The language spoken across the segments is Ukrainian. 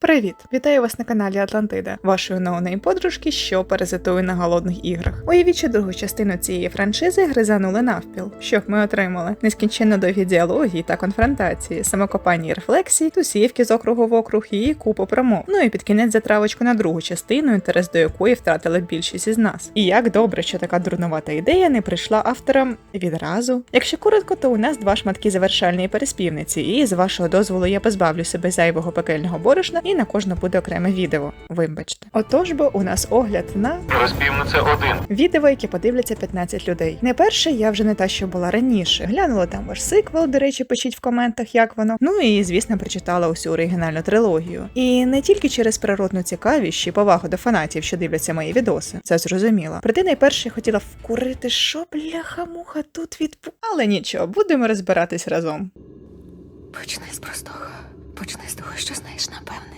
Привіт! Вітаю вас на каналі Атлантида, вашої ноунейм подружки, що паразитує на голодних іграх. Уявіть, що другу частину цієї франшизи гризанули навпіл. Що ми отримали? Нескінченно довгі діалоги та конфронтації, самокопання і рефлексії, тусівки з округу в округ і купу промов. Ну і під кінець затравочку на другу частину, інтерес до якої втратила більшість із нас. І як добре, що така дурнувата ідея не прийшла авторам відразу. Якщо коротко, то у нас два шматки завершальної переспівниці, і з вашого дозволу я позбавлю себе зайвого пекельного борошна, і на кожне буде окреме відео. Вибачте. Отож бо у нас огляд на Розпівниця один. відео, яке подивляться 15 людей. Не перше, я вже не та, що була раніше. Глянула там ваш сиквел, до речі, пишіть в коментах, як воно. Ну і звісно, прочитала усю оригінальну трилогію. І не тільки через природну цікавість чи повагу до фанатів, що дивляться мої відоси, це зрозуміло. Проте найперше хотіла вкурити, що бляха-муха тут відбу. Але нічого, будемо розбиратись разом. Почни з простого. Почни з того, що знаєш, напевне.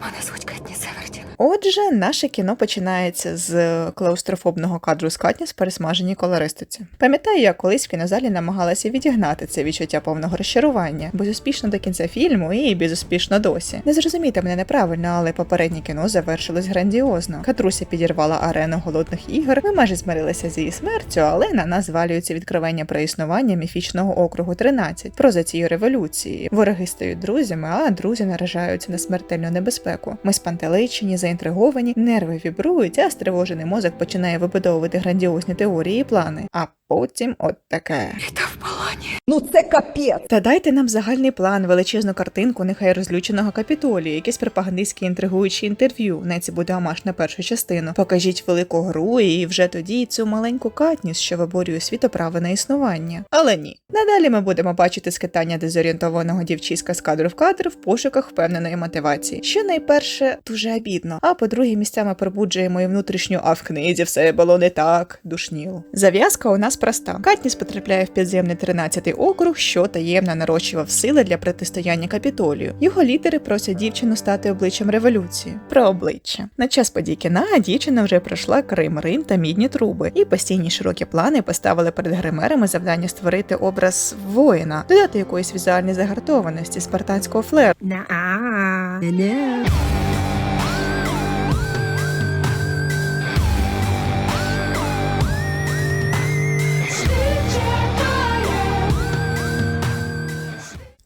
Мене звуть Кетні Севертін. Отже, наше кіно починається з клаустрофобного кадру з Катніс пересмаженій колористиці. Пам'ятаю, я колись в кінозалі намагалася відігнати це відчуття повного розчарування, безуспішно до кінця фільму і безуспішно досі. Не зрозумійте мене неправильно, але попереднє кіно завершилось грандіозно. Катруся підірвала арену голодних ігор. Ми майже змирилися з її смертю, але на нас звалюється відкривання про існування міфічного округу 13, про зацію революції. Вороги стають друзями, а друзі наражаються на смертельну небезпеку. Ми спантеличені, заінтриговані, нерви вібрують, а стривожений мозок починає вибудовувати грандіозні теорії і плани. А потім от таке. Та. Ну це капець. Та дайте нам загальний план, величезну картинку, нехай розлюченого капітолію, якісь пропагандистські інтригуючі інтерв'ю. Не це буде амаш на першу частину. Покажіть велику гру, і вже тоді цю маленьку катніс, що виборює світоправи на існування. Але ні. Надалі ми будемо бачити скитання дезорієнтованого дівчиська з кадру в кадр в пошуках впевненої мотивації. Що найперше дуже обідно, а по-друге, місцями пробуджує мою внутрішню, а в книзі все було не так. Душніло. Зав'язка у нас проста. Катніс потрапляє в підземний 13-й округ, що таємно нарощував сили для протистояння капітолію. Його лідери просять дівчину стати обличчям революції. Про обличчя. На час подій кіна дівчина вже пройшла Крим, Рим та мідні труби, і постійні широкі плани поставили перед гримерами завдання створити образ воїна, додати якоїсь візуальної загартованості, спартанського флеру.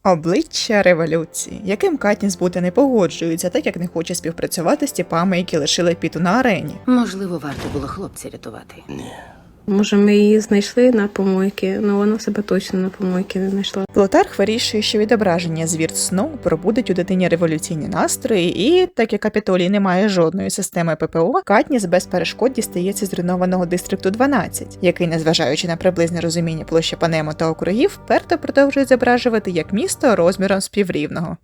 Обличчя революції, яким Катніс бути не погоджується, так як не хоче співпрацювати з тіпами, які лишили піту на арені. Можливо, варто було хлопця рятувати. Може, ми її знайшли на помойки, але вона себе точно на помойки не знайшла. Плутарх вирішує, що відображення звірт сну пробудить у дитині революційні настрої, і так як Капітолій не має жодної системи ППО, Катніс без перешкод дістається зруйнованого дистрикту 12, який, незважаючи на приблизне розуміння площі Панему та округів, вперто продовжує зображувати як місто розміром співрівного.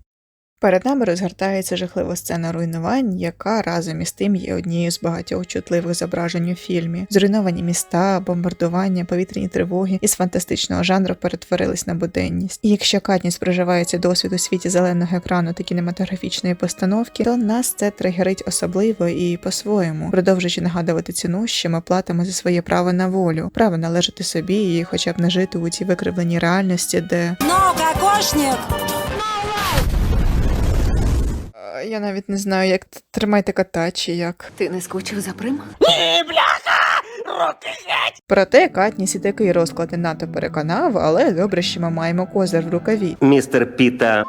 Перед нами розгортається жахлива сцена руйнувань, яка разом із тим є однією з багатьох чутливих зображень у фільмі. Зруйновані міста, бомбардування, повітряні тривоги із фантастичного жанру перетворились на буденність. І якщо Катніс проживає цей досвід у світі зеленого екрану та кінематографічної постановки, то нас це тригерить особливо і по-своєму, продовжуючи нагадувати ціну, що ми платимо за своє право на волю, право належати собі і хоча б не жити у цій викривленій реальності, де Ну, кокошник! Я навіть не знаю, як тримайте кота чи як. Ти не скучив за прим? Проте Катніс і такий розклад не надто переконав, але добре, що ми маємо козир в рукаві. Містер Піта.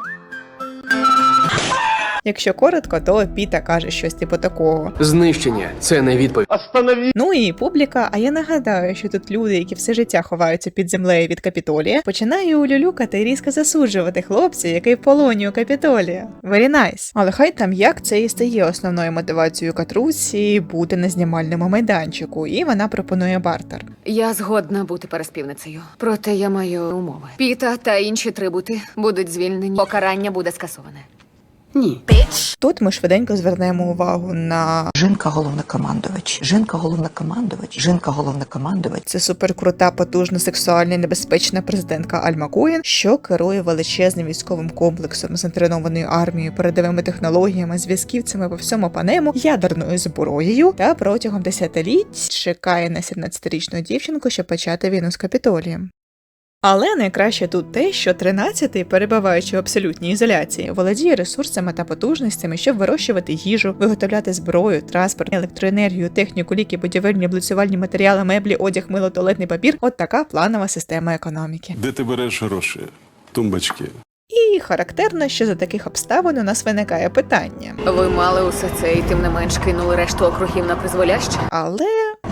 Якщо коротко, то Піта каже щось типу такого. Знищення це не відповідь. Ну і публіка, а я нагадаю, що тут люди, які все життя ховаються під землею від капітолія, починає улюлюкати і різко засуджувати хлопця, який в полоні капітолія. Very nice. Але хай там як це і стає основною мотивацією Катрусі бути на знімальному майданчику, і вона пропонує бартер. Я згодна бути переспівницею. Проте я маю умови. Піта та інші трибути будуть звільнені. Покарання буде скасоване. Ні. Тут ми швиденько звернемо увагу на Жінка головнокомандувач. Жінка головнокомандувач. Жінка головнокомандувач. Це суперкрута, потужна, сексуальна і небезпечна президентка Альма Куїн, що керує величезним військовим комплексом з інтренованою армією, передовими технологіями, зв'язківцями по всьому панему, ядерною зброєю та протягом десятиліть чекає на 17-річну дівчинку, щоб почати війну з капітолієм. Але найкраще тут те, що 13-й, перебуваючи в абсолютній ізоляції, володіє ресурсами та потужностями, щоб вирощувати їжу, виготовляти зброю, транспорт, електроенергію, техніку, ліки, будівельні, облицювальні матеріали, меблі, одяг, мило, туалетний папір. От така планова система економіки. Де ти береш гроші? Тумбочки. І характерно, що за таких обставин у нас виникає питання. Ви мали усе це і тим не менш кинули решту округів на призволяще? Але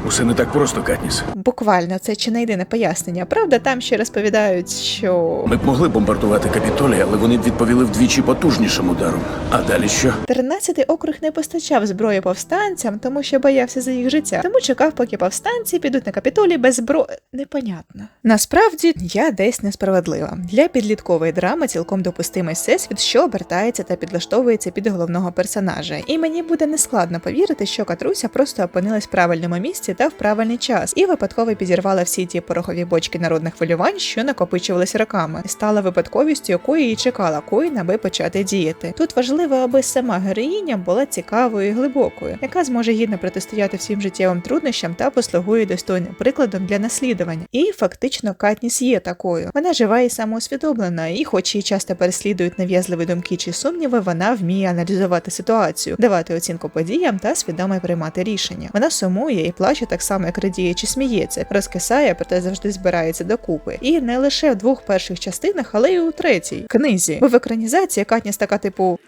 Усе не так просто, Катніс. буквально це чи не єдине пояснення. Правда, там ще розповідають, що Ми б могли бомбардувати капітолій, але вони б відповіли вдвічі потужнішим ударом. А далі що? 13-й округ не постачав зброю повстанцям, тому що боявся за їх життя. Тому чекав, поки повстанці підуть на капітолій без зброї. Непонятно. Насправді я десь несправедлива. Для підліткової драми цілком допустимий всесвіт, що обертається та підлаштовується під головного персонажа. І мені буде нескладно повірити, що Катруся просто опинилась в правильному місці та в правильний час, і випадково підірвала всі ті порохові бочки народних хвилювань, що накопичувалися роками, стала випадковістю, якої і чекала Коїн, аби почати діяти. Тут важливо, аби сама героїня була цікавою і глибокою, яка зможе гідно протистояти всім життєвим труднощам та послугує достойним прикладом для наслідування. І фактично Катніс є такою. Вона жива і самоусвідомлена, і, хоч її часто переслідують нав'язливі думки чи сумніви, вона вміє аналізувати ситуацію, давати оцінку подіям та свідомо приймати рішення. Вона сумує і плаче так само, як радіє чи сміється, розкисає, проте завжди збирається докупи. І не лише в двох перших частинах, але й у третій книзі. Бо в екранізації Катніс така типу.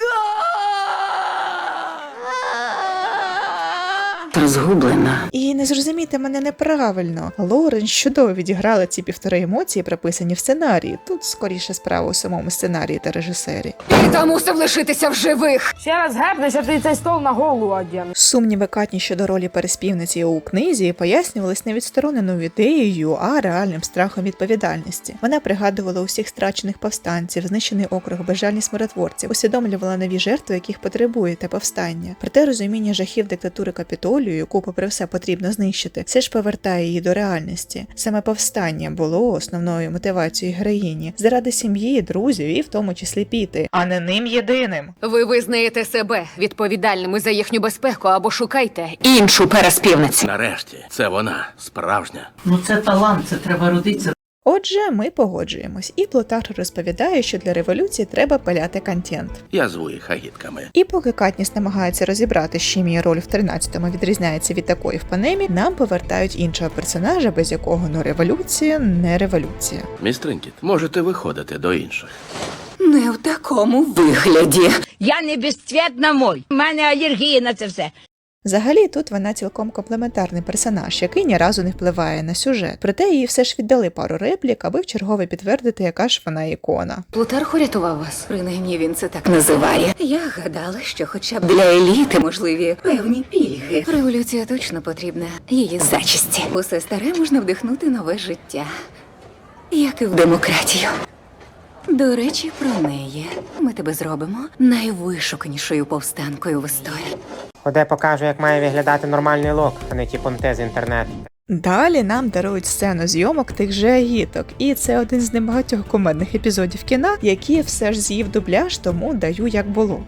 Розгублена. І не зрозумійте мене неправильно. Лорен чудово відіграла ці півтори емоції, прописані в сценарії. Тут скоріше справа у самому сценарії та режисері. Піта мусив лишитися в живих. Ще раз гепнешся, ти цей стол на голову одягнеш. Сумніви Катні щодо ролі переспівниці у книзі пояснювались не відстороненою ідеєю, а реальним страхом відповідальності. Вона пригадувала усіх страчених повстанців, знищений округ, безжальність миротворців, усвідомлювала нові жертви, яких потребує те повстання. Проте розуміння жахів диктатури капітолію, яку попри все потрібно знищити, все ж повертає її до реальності. Саме повстання було основною мотивацією героїні заради сім'ї, друзів і в тому числі піти, а не ним єдиним. Ви визнаєте себе відповідальними за їхню безпеку або шукайте іншу переспівницю. Нарешті, це вона, справжня. Ну це талант, це треба родитися. Отже, ми погоджуємось, і Плутар розповідає, що для революції треба пиляти контент. Я зву їх агітками. І поки Катніс намагається розібрати, з чим її роль в 13-му відрізняється від такої в панемі, нам повертають іншого персонажа, без якого ну революція не революція. Міс Тринкіт, можете виходити до інших. Не в такому вигляді. Я не безцвітна мой. У мене алергія на це все. Взагалі, тут вона цілком комплементарний персонаж, який ні разу не впливає на сюжет. Проте їй все ж віддали пару реплік, аби вчергове підтвердити, яка ж вона ікона. Плутарх урятував вас. Принаймні він це так називає. Я гадала, що хоча б для еліти можливі певні пільги. Революція точно потрібна її зачисті. Усе старе можна вдихнути нове життя, як і в демократію. До речі, про неї ми тебе зробимо найвишуканішою повстанкою в історії. Ходе покажу, як має виглядати нормальний лук, а не ті понти з інтернету. Далі нам дарують сцену зйомок тих же агіток, і це один з небагатьох комедних епізодів кіна, які все ж з'їв дубляж, тому даю як було.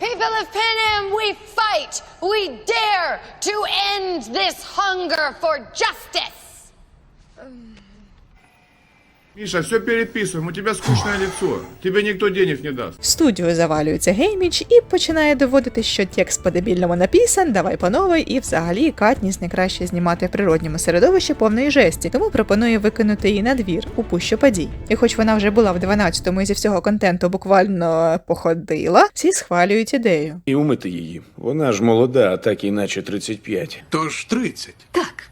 People of Panem, we fight! We dare to end this hunger for justice! Миша, все переписываем, у тебя скучное лицо. Тебе никто денег не даст. В студію завалюється Гейміч і починає доводити, що текст по-дебільному написан, давай по новій, і взагалі Катніс найкраще знімати в природньому середовищі повної жесті, тому пропонує викинути її на двір у пущу подій. І хоч вона вже була в 12-му і зі всього контенту буквально походила, всі схвалюють ідею. І умити її. Вона ж молода, а так іначе 35. Тож 30. Так,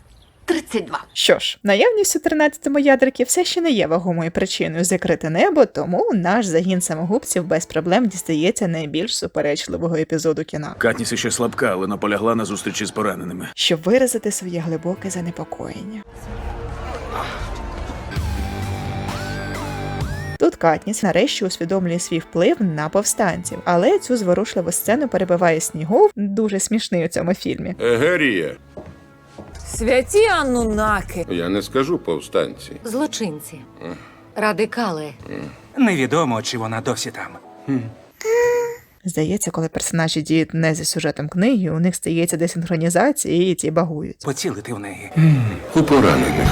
32. Що ж, наявність у 13-му ядерки все ще не є вагомою причиною закрити небо, тому наш загін самогубців без проблем дістається найбільш суперечливого епізоду кіна. Катніс іще слабка, але наполягла на зустрічі з пораненими. щоб виразити своє глибоке занепокоєння. Тут Катніс нарешті усвідомлює свій вплив на повстанців, але цю зворушливу сцену перебиває Снігов, дуже смішний у цьому фільмі. Егерія. Святі анунаки. Я не скажу повстанці. Злочинці. Радикали. Невідомо, чи вона досі там. Здається, коли персонажі діють не за сюжетом книги, у них стається десинхронізація і ті багують. Поцілити в неї. У поранених.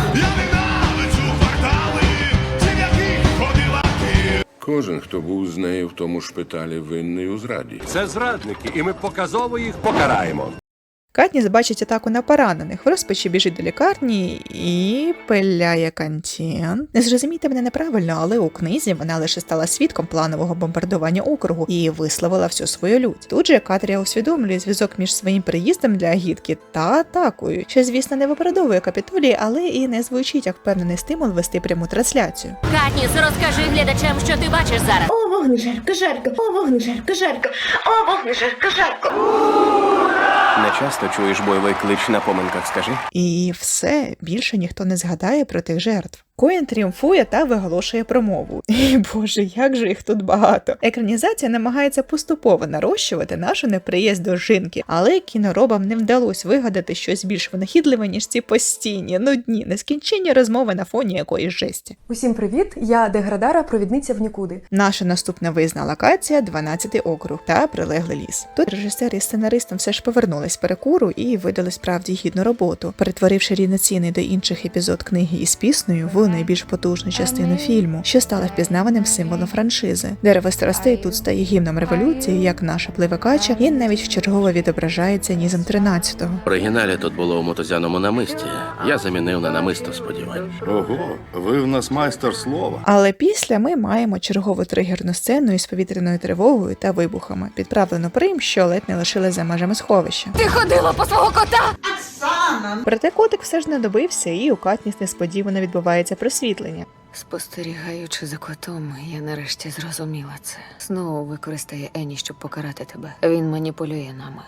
Кожен, хто був з нею в тому шпиталі, винний у зраді. Це зрадники, і ми показово їх покараємо. Катніс бачить атаку на поранених, в розпачі біжить до лікарні і пиляє контент. Не зрозумійте мене неправильно, але у книзі вона лише стала свідком планового бомбардування округу і висловила всю свою лють. Тут же Катрія усвідомлює зв'язок між своїм приїздом для агітки та атакою, що, звісно, не виправдовує капітолії, але і не звучить як впевнений стимул вести пряму трансляцію. Катніс, розкажи глядачам, що ти бачиш зараз. О, вогнежерка, жарко, о, вогнежерка, жарко, о, вогнежерка, жарко. Не часто чуєш бойовий клич на поминках, скажи. І все більше ніхто не згадає про тих жертв. Коін тріумфує та виголошує промову. І боже, як же їх тут багато. Екранізація намагається поступово нарощувати нашу неприязнь до жінки, але кіноробам не вдалося вигадати щось більш винахідливе, ніж ці постійні, нудні, нескінченні розмови на фоні якоїсь жесті. Усім привіт, я Деградара, провідниця в нікуди. Наша наступна виїзна локація 12-й округ та прилеглий ліс. Тут режисер і сценаристом все ж повернулись з перекуру і видали справді гідну роботу, перетворивши рівноцінний до інших епізод книги із піснею в найбільш потужну частину фільму, що стала впізнаваним символом франшизи. Дерево страстей тут стає гімном революції, як наша пливекача, і навіть вчергово відображається нізом 13-го. В оригіналі тут було у мотозяному намисті. Я замінив на намисто сподівань. Ого, ви в нас майстер слова. Але після ми маємо чергову тригерну сцену із повітряною тривогою та вибухами, підправлену прим, що ледь не лишили за межами сховища. Ти ходила по свого кота! Проте котик все ж не добився, і у Катніс несподівано відбувається просвітлення. Спостерігаючи за котом, я нарешті зрозуміла це. Знову використає Ені, щоб покарати тебе. Він маніпулює нами.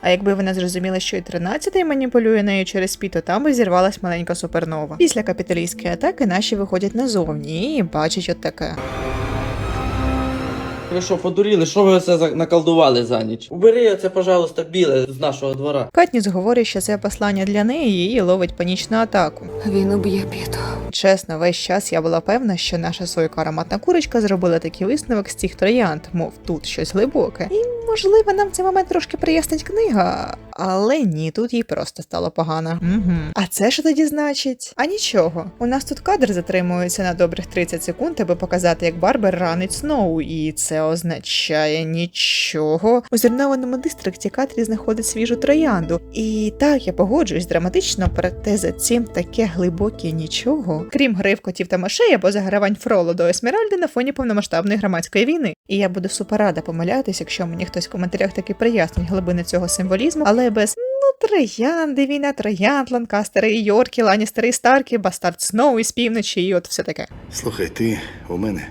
А якби вона зрозуміла, що і 13-й маніпулює нею через пі, то там би зірвалась маленька супернова. Після капіталістської атаки наші виходять назовні і бачать от таке. Ви що, подуріли? Що ви це за- наколдували за ніч? Убери оце, пожалуйста, біле з нашого двора. Катніс говорить, що це послання для неї і ловить панічну атаку. Він уб'є піту. Чесно, весь час я була певна, що наша сойка ароматна курочка зробила такий висновок з цих троянд, мов тут щось глибоке. І можливо нам в цей момент трошки прояснить книга, але ні, тут їй просто стало погано. Угу. А це що тоді значить? А нічого. У нас тут кадр затримується на добрих 30 секунд, аби показати, як Барбер ранить Сноу, і це означає нічого. У зруйнованому дистрикті Катрі знаходить свіжу троянду. І так я погоджуюсь драматично, проте за цим таке глибоке нічого, крім гри в котів та мишей або загравань Фроло до Есмеральди на фоні повномасштабної громадської війни. І я буду суперрада помилятись, якщо мені хтось в коментарях таки прияснить глибини цього символізму, але без ну троянди, війна троянд, Ланкастери і Йорки, Ланістери і Старки, Бастард Сноу із півночі, і от все таке. Слухай, ти у мене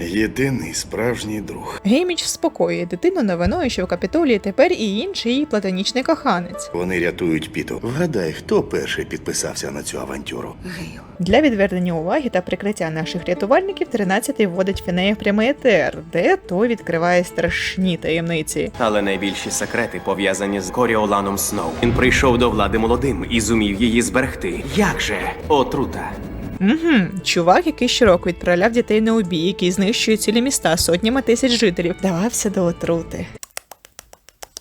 єдиний справжній друг. Гейміч вспокоює дитину новиною, що в капітолії тепер і інший її платонічний коханець. Вони рятують Піту. Вгадай, хто перший підписався на цю авантюру? Гейл. Для відвернення уваги та прикриття наших рятувальників 13-й вводить Фінея в прямий етер, де той відкриває страшні таємниці. Але найбільші секрети пов'язані з Коріоланом Сноу. Він прийшов до влади молодим і зумів її зберегти. Як же? Отрута. Угу, чувак, який щороку відправляв дітей на убій, який знищує цілі міста сотнями тисяч жителів, давався до отрути.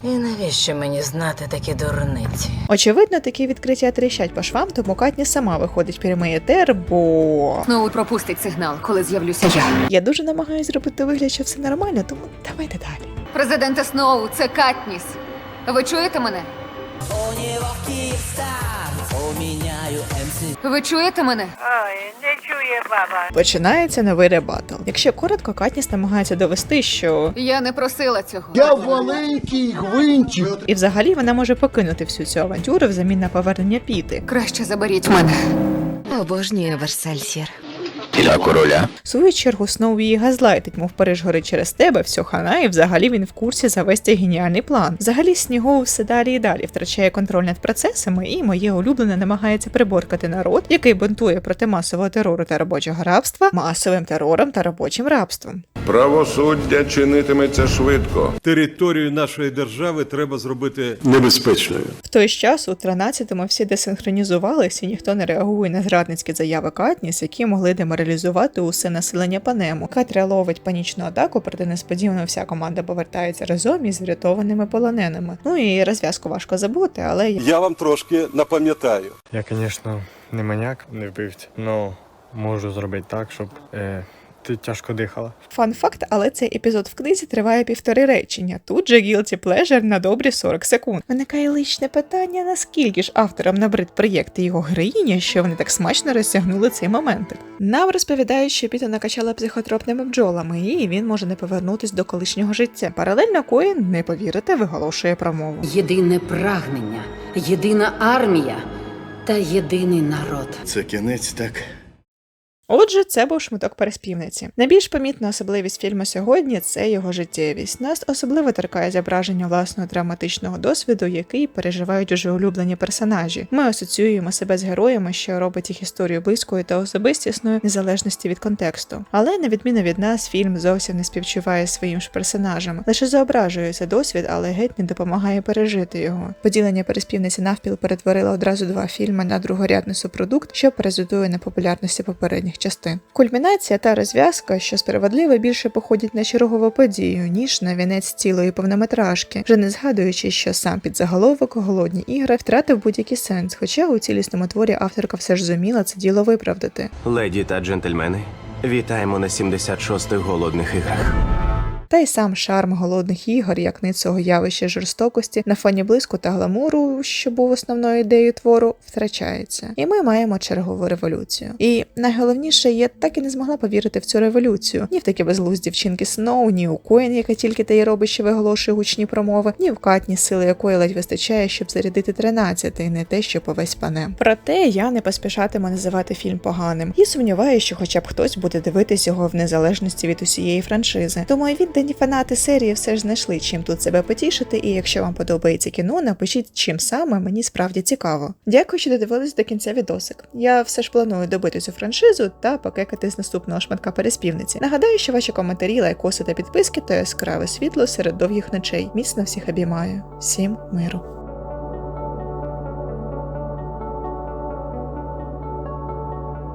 І навіщо мені знати такі дурниці? Очевидно, такі відкриття тріщать по швам, тому Катні сама виходить в прямий етер, бо Знову пропустить сигнал, коли з'явлюся я. я дуже намагаюсь зробити вигляд, що все нормально, тому давайте далі. Президенте Сноу, це Катніс. Ви чуєте мене? Ви чуєте мене? Не чує баба. Починається новий ребатл. Якщо коротко, Катніс намагається довести, що Я не просила цього. Я маленький гвинтик. і взагалі вона може покинути всю цю авантюру взамін на повернення піти. Краще заберіть мене. Обожнюю Версальсір. Для короля. В свою чергу Сноу її газлайтить, мов Париж горить через тебе, все хана, і взагалі він в курсі завести геніальний план. Взагалі Снігоу все далі і далі втрачає контроль над процесами, і моє улюблене намагається приборкати народ, який бунтує проти масового терору та робочого рабства, масовим терором та робочим рабством. Правосуддя чинитиметься швидко. Територію нашої держави треба зробити небезпечною. В той час у 13-му всі десинхронізувалися, і ніхто не реагує на зрадницькі заяви Катніс, які могли деморалізувати усе населення Панему. Катря ловить панічну атаку, проте несподівано вся команда повертається разом із врятованими полоненими. Ну і розв'язку важко забути, але Я вам трошки напам'ятаю. Я, звісно, не маняк, не вбивця, але можу зробити так, щоб е, ти тяжко дихала. Фан факт, але цей епізод в книзі триває півтори речення. Тут же guilty pleasure на добрі 40 секунд. Виникає личне питання, наскільки ж авторам набрид проєкт і його героїня, що вони так смачно розтягнули цей момент. Нам розповідають, що Піта накачала психотропними бджолами, і він може не повернутись до колишнього життя. Паралельно Коін, не повірите, виголошує промову. Єдине прагнення, єдина армія та єдиний народ. Це кінець так. Отже, це був шматок переспівниці. Найбільш помітна особливість фільму сьогодні це його життєвість. Нас особливо торкає зображення власного драматичного досвіду, який переживають уже улюблені персонажі. Ми асоціюємо себе з героями, що робить їх історію близькою та особистісною, незалежності від контексту. Але на відміну від нас, фільм зовсім не співчуває своїм ж персонажам, лише зображує цей досвід, але геть не допомагає пережити його. Поділення переспівниці навпіл перетворило одразу два фільми на другорядний супродукт, що паразитує на популярності попередніх частин. Кульмінація та розв'язка, що справедливо більше походять на чергову подію, ніж на вінець цілої повнометражки, вже не згадуючи, що сам підзаголовок голодні ігри втратив будь-який сенс, хоча у цілісному творі авторка все ж зуміла це діло виправдати. Леді та джентльмени, вітаємо на 76-х голодних іграх. Та й сам шарм голодних ігор, як ницого явища жорстокості на фоні блиску та гламуру, що був основною ідеєю твору, втрачається. І ми маємо чергову революцію. І найголовніше, я так і не змогла повірити в цю революцію. Ні в такі безглузді вчинки Сноу, ні у Коін, яка тільки та й робить, що виголошує гучні промови, ні в Катні, сили якої ледь вистачає, щоб зарядити 13, і не те, що повесь панем. Проте я не поспішатиму називати фільм поганим і сумніваюся, що хоча б хтось буде дивитись його в незалежності від усієї франшизи. Тому віддані фанати серії все ж знайшли чим тут себе потішити, і якщо вам подобається кіно, напишіть чим саме мені справді цікаво. Дякую, що додивились до кінця відосик. Я все ж планую добити цю франшизу та покекати з наступного шматка переспівниці. Нагадаю, що ваші коментарі, лайкоси та підписки то яскраве світло серед довгих ночей. Міцно всіх обіймаю. Всім миру.